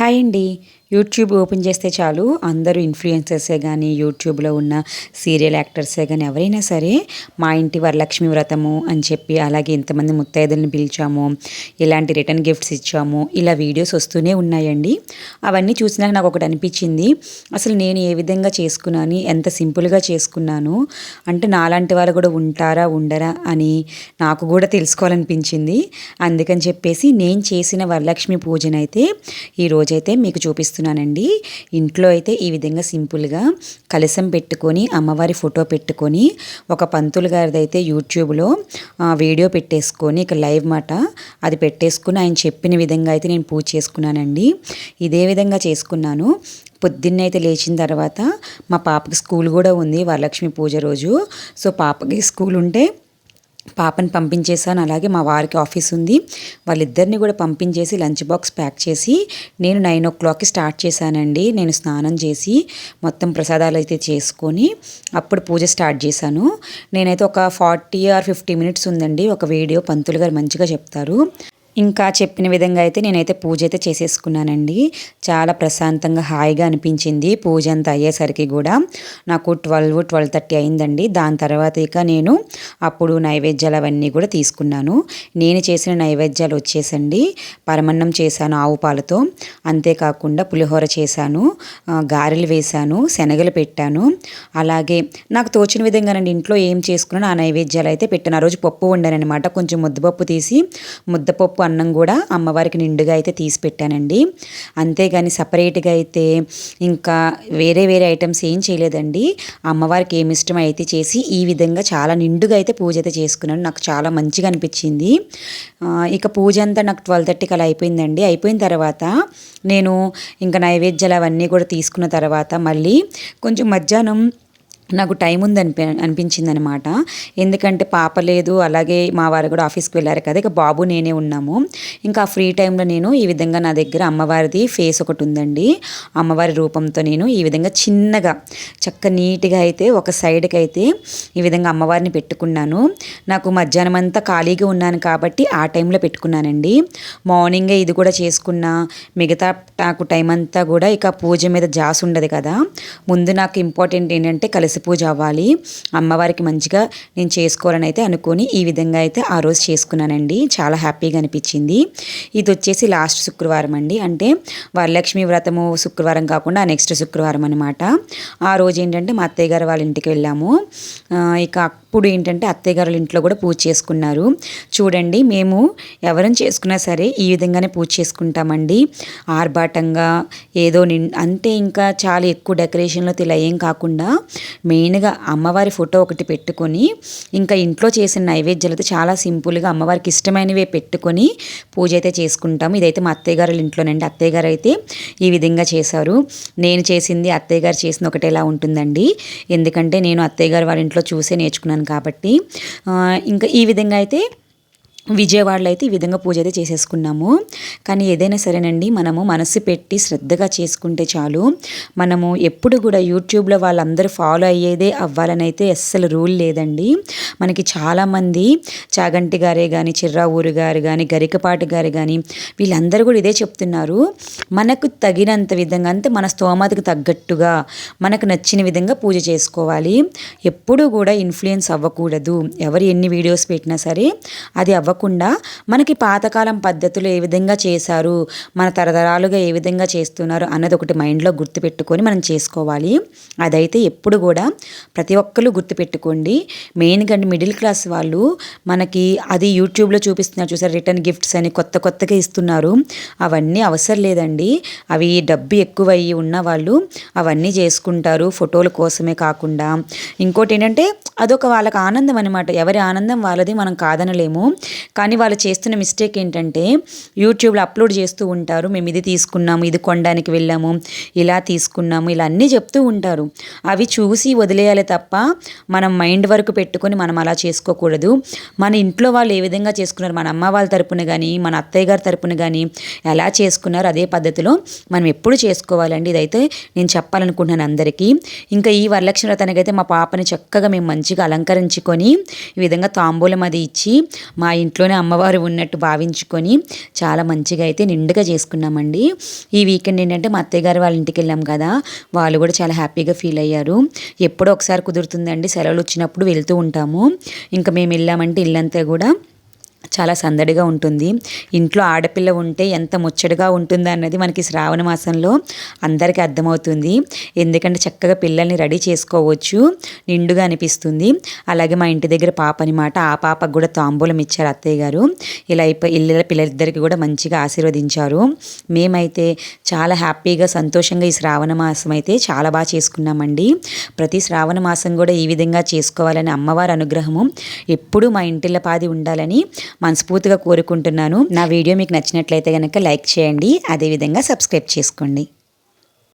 Hi అండి. YouTube open చేస్తే చాలు. అందరూ ఇన్ఫ్లుయెన్సర్సే కానీ యూట్యూబ్లో ఉన్న సీరియల్ యాక్టర్సే కానీ ఎవరైనా సరే మా ఇంటి వరలక్ష్మి వ్రతము అని చెప్పి అలాగే ఇంతమంది ముత్తైదులను పిలిచాము ఇలాంటి రిటర్న్ గిఫ్ట్స్ ఇచ్చాము ఇలా వీడియోస్ వస్తూనే ఉన్నాయండి. అవన్నీ చూసినాక నాకు ఒకటి అనిపించింది అసలు నేను ఏ విధంగా చేసుకున్నాను ఎంత సింపుల్గా చేసుకున్నాను అంటే నాలాంటి వాళ్ళు కూడా ఉంటారా ఉండరా అని నాకు కూడా తెలుసుకోవాలనిపించింది. అందుకని చెప్పేసి నేను చేసిన వరలక్ష్మి పూజనైతే ఈరోజైతే మీకు చూపిస్తున్నాను చూపిస్తున్నానండి ఇంట్లో అయితే ఈ విధంగా సింపుల్గా కలసం పెట్టుకొని అమ్మవారి ఫోటో పెట్టుకొని ఒక పంతులు గారిది అయితే యూట్యూబ్లో వీడియో పెట్టేసుకొని ఇక లైవ్ మాట అది పెట్టేసుకుని ఆయన చెప్పిన విధంగా అయితే నేను పూజ చేసుకున్నానండి. ఇదే విధంగా చేసుకున్నాను. పొద్దున్నే అయితే లేచిన తర్వాత మా పాపకి స్కూల్ కూడా ఉంది వరలక్ష్మి పూజ రోజు. సో పాపకి స్కూల్ ఉంటే పాపని పంపించేశాను. అలాగే మా వారికి ఆఫీస్ ఉంది. వాళ్ళిద్దరిని కూడా పంపించేసి లంచ్ బాక్స్ ప్యాక్ చేసి నేను నైన్ ఓ క్లాక్కి స్టార్ట్ చేశానండి. నేను స్నానం చేసి మొత్తం ప్రసాదాలు అయితే చేసుకొని అప్పుడు పూజ స్టార్ట్ చేశాను. నేనైతే ఒక ఫార్టీ ఆర్ ఫిఫ్టీ మినిట్స్ ఉందండి. ఒక వీడియో పంతులు గారు మంచిగా చెప్తారు. ఇంకా చెప్పిన విధంగా అయితే నేనైతే పూజ అయితే చేసేసుకున్నానండి. చాలా ప్రశాంతంగా హాయిగా అనిపించింది పూజ అంతా అయ్యేసరికి కూడా. నాకు ట్వెల్వ్ ట్వెల్వ్ థర్టీ అయిందండి. దాని తర్వాత ఇక నేను అప్పుడు నైవేద్యాలు అవన్నీ కూడా తీసుకున్నాను. నేను చేసిన నైవేద్యాలు వచ్చేసండి. పరమన్నం చేశాను ఆవు పాలతో. అంతేకాకుండా పులిహోర చేశాను. గారెలు వేశాను. శనగలు పెట్టాను. అలాగే నాకు తోచిన విధంగానండి ఇంట్లో ఏం చేసుకున్నాను ఆ నైవేద్యాలు అయితే పెట్టాను. ఆ రోజు పప్పు వండానమాట కొంచెం ముద్దపప్పు తీసి ముద్దపప్పు అన్నం కూడా అమ్మవారికి నిండుగా అయితే తీసి పెట్టానండి. అంతేగాని సపరేట్గా అయితే ఇంకా వేరే వేరే ఐటమ్స్ ఏం చేయలేదండి. అమ్మవారికి ఏమి ఇష్టం అయితే చేసి ఈ విధంగా చాలా నిండుగా అయితే పూజ అయితే చేసుకున్నాను. నాకు చాలా మంచిగా అనిపించింది. ఇక పూజ అంతా నాకు ట్వెల్వ్ థర్టీకి అలా అయిపోయిందండి. అయిపోయిన తర్వాత నేను ఇంకా నైవేద్యాలు అవన్నీ కూడా తీసుకున్న తర్వాత మళ్ళీ కొంచెం మధ్యాహ్నం నాకు టైం ఉంది అనిపి అనిపించింది అనమాట ఎందుకంటే పాప లేదు అలాగే మా వారు కూడా ఆఫీస్కి వెళ్ళారు కదా ఇక బాబు నేనే ఉన్నాము. ఇంకా ఫ్రీ టైంలో నేను ఈ విధంగా నా దగ్గర అమ్మవారిది ఫేస్ ఒకటి ఉందండి. అమ్మవారి రూపంతో నేను ఈ విధంగా చిన్నగా చక్క నీట్గా అయితే ఒక సైడ్కి అయితే ఈ విధంగా అమ్మవారిని పెట్టుకున్నాను. నాకు మధ్యాహ్నం అంతా ఖాళీగా ఉన్నాను కాబట్టి ఆ టైంలో పెట్టుకున్నానండి. మార్నింగే ఇది కూడా చేసుకున్నా మిగతా నాకు టైం అంతా కూడా ఇక పూజ మీద జాస్ ఉండదు కదా. ముందు నాకు ఇంపార్టెంట్ ఏంటంటే కలిసి పూజ అవ్వాలి. అమ్మవారికి మంచిగా నేను చేసుకోవాలని అయితే అనుకొని ఈ విధంగా అయితే ఆ రోజు చేసుకున్నానండి. చాలా హ్యాపీగా అనిపించింది. ఇది వచ్చేసి లాస్ట్ శుక్రవారం అండి. అంటే వరలక్ష్మి వ్రతము శుక్రవారం కాకుండా నెక్స్ట్ శుక్రవారం అనమాట ఆ రోజు ఏంటంటే మా అత్తయ్య గారు వాళ్ళ ఇంటికి వెళ్ళాము. ఇక ఇప్పుడు ఏంటంటే అత్తయ్య గారు ఇంట్లో కూడా పూజ చేసుకున్నారు. చూడండి మేము ఎవరిని చేసుకున్నా సరే ఈ విధంగానే పూజ చేసుకుంటామండి. ఆర్భాటంగా ఏదో అంటే ఇంకా చాలా ఎక్కువ డెకరేషన్లో ఇలా ఏం కాకుండా మెయిన్గా అమ్మవారి ఫోటో ఒకటి పెట్టుకొని ఇంకా ఇంట్లో చేసిన నైవేద్యాలతో చాలా సింపుల్గా అమ్మవారికి ఇష్టమైనవే పెట్టుకొని పూజ అయితే చేసుకుంటాము. ఇదైతే మా అత్తయ్య గారు ఇంట్లోనండి. అత్తయ్య గారు అయితే ఈ విధంగా చేశారు. నేను చేసింది అత్తయ్య గారు చేసిన ఒకటేలా ఉంటుందండి. ఎందుకంటే నేను అత్తయ్య గారు వాళ్ళ ఇంట్లో చూసే నేర్చుకున్నాను కాబట్టి ఇంకా ఈ విధంగా అయితే విజయవాడలో అయితే ఈ విధంగా పూజ అయితే చేసేసుకున్నాము. కానీ ఏదైనా సరేనండి మనము మనసు పెట్టి శ్రద్ధగా చేసుకుంటే చాలు. మనము ఎప్పుడు కూడా యూట్యూబ్లో వాళ్ళందరూ ఫాలో అయ్యేదే అవ్వాలని అయితే అస్సలు రూల్ లేదండి. మనకి చాలామంది చాగంటి గారే కానీ చిర్రా ఊరు గారు కానీ గరికపాటి గారు కానీ వీళ్ళందరూ కూడా ఇదే చెప్తున్నారు. మనకు తగినంత విధంగా అంతే మన స్తోమతకు తగ్గట్టుగా మనకు నచ్చిన విధంగా పూజ చేసుకోవాలి. ఎప్పుడు కూడా ఇన్ఫ్లుయెన్స్ అవ్వకూడదు. ఎవరు ఎన్ని వీడియోస్ పెట్టినా సరే అది అవ్వ అవ్వకుండా మనకి పాతకాలం పద్ధతులు ఏ విధంగా చేశారు మన తరతరాలుగా ఏ విధంగా చేస్తున్నారు అన్నది ఒకటి మైండ్లో గుర్తుపెట్టుకొని మనం చేసుకోవాలి. అదైతే ఎప్పుడు కూడా ప్రతి ఒక్కరు గుర్తుపెట్టుకోండి. మెయిన్గా మిడిల్ క్లాస్ వాళ్ళు మనకి అది యూట్యూబ్లో చూపిస్తున్నారు చూసారు రిటర్న్ గిఫ్ట్స్ అని కొత్త కొత్తగా ఇస్తున్నారు. అవన్నీ అవసరం లేదండి. అవి డబ్బు ఎక్కువ అయ్యి ఉన్న వాళ్ళు అవన్నీ చేసుకుంటారు. ఫోటోల కోసమే కాకుండా. ఇంకోటి ఏంటంటే అదొక వాళ్ళకి ఆనందం అనమాట ఎవరి ఆనందం వాళ్ళది మనం కాదనలేము. కానీ వాళ్ళు చేస్తున్న మిస్టేక్ ఏంటంటే యూట్యూబ్లో అప్లోడ్ చేస్తూ ఉంటారు. మేము ఇది తీసుకున్నాము ఇది కొనడానికి వెళ్ళాము ఇలా తీసుకున్నాము ఇలా అన్నీ చెప్తూ ఉంటారు. అవి చూసి వదిలేయాలి తప్ప మనం మైండ్ వరకు పెట్టుకొని మనం అలా చేసుకోకూడదు. మన ఇంట్లో వాళ్ళు ఏ విధంగా చేసుకున్నారు మన అమ్మ వాళ్ళ తరపున కానీ మన అత్తయ్య గారి తరపున కానీ ఎలా చేసుకున్నారు అదే పద్ధతిలో మనం ఎప్పుడు చేసుకోవాలండి. ఇదైతే నేను చెప్పాలనుకుంటున్నాను అందరికీ. ఇంకా ఈ వరలక్ష్మి వ్రతానికైతే మా పాపని చక్కగా మేము మంచిగా అలంకరించుకొని ఈ విధంగా తాంబూలం అది ఇచ్చి మా ఇంట్లో ఇంట్లోనే అమ్మవారు ఉన్నట్టు భావించుకొని చాలా మంచిగా అయితే నిండుగా చేసుకున్నామండి. ఈ వీకెండ్ ఏంటంటే మా అత్తయ్య గారు వాళ్ళ ఇంటికి వెళ్ళాం కదా వాళ్ళు కూడా చాలా హ్యాపీగా ఫీల్ అయ్యారు. ఎప్పుడో ఒకసారి కుదురుతుందండి సెలవులు వచ్చినప్పుడు వెళ్తూ ఉంటాము. ఇంకా మేము వెళ్ళామంటే ఇల్లంతా కూడా చాలా సందడిగా ఉంటుంది. ఇంట్లో ఆడపిల్ల ఉంటే ఎంత ముచ్చటగా ఉంటుందో అన్నది మనకి శ్రావణ మాసంలో అందరికీ అర్థమవుతుంది. ఎందుకంటే చక్కగా పిల్లల్ని రెడీ చేసుకోవచ్చు. నిండుగా అనిపిస్తుంది. అలాగే మా ఇంటి దగ్గర పాప అనమాట ఆ పాపకు కూడా తాంబూలం ఇచ్చారు అత్తయ్య గారు. ఇలా అయిపోయి ఇళ్ళ పిల్లలిద్దరికి కూడా మంచిగా ఆశీర్వదించారు. మేమైతే చాలా హ్యాపీగా సంతోషంగా ఈ శ్రావణ మాసం అయితే చాలా బాగా చేసుకున్నామండి. ప్రతి శ్రావణ మాసం కూడా ఈ విధంగా చేసుకోవాలని అమ్మవారి అనుగ్రహము ఎప్పుడూ మా ఇంటిల్ల పాది ఉండాలని మనస్ఫూర్తిగా కోరుకుంటున్నాను. నా వీడియో మీకు నచ్చినట్లయితే కనుక లైక్ చేయండి. అదేవిధంగా సబ్స్క్రైబ్ చేసుకోండి.